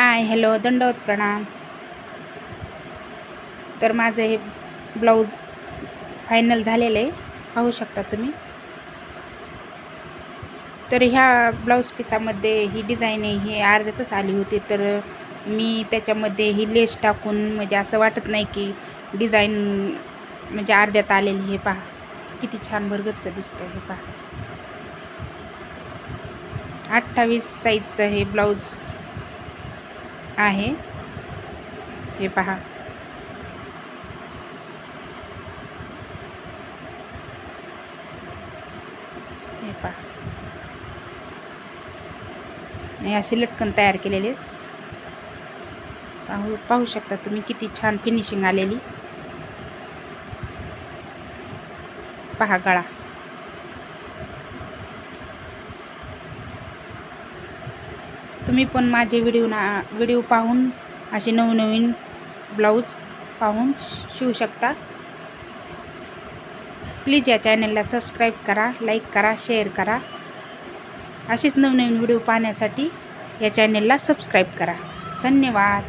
Hi hello दंडवत प्रणाम. तर माझं हे ब्लाऊज फायनल झालेलं आहे. पाहू शकता तुम्ही. तर ह्या ब्लाऊज पिसामध्ये ही डिझाईन आहे ही अर्ध्यातच आली होती. तर मी त्याच्यामध्ये ही लेस टाकून म्हणजे असं वाटत नाही की डिझाईन म्हणजे अर्ध्यात आलेली हे पहा किती छान भरगतचं दिसतं हे पहा. अठ्ठावीस साईजचं हे ब्लाऊज आहे. हे पहा. हे पहा. हे असे लटकन तयार केलेले. पाहू पाहू शकता तुम्ही किती छान फिनिशिंग आलेली. पहा गळा. तुम्ही पण माझे व्हिडिओ ना व्हिडिओ पाहून असे नवनवीन ब्लाऊज पाहून शिवू शकता. प्लीज या चॅनलला सबस्क्राईब करा लाईक करा शेअर करा. असेच नवनवीन व्हिडिओ पाहण्यासाठी या चॅनलला सबस्क्राईब करा. धन्यवाद.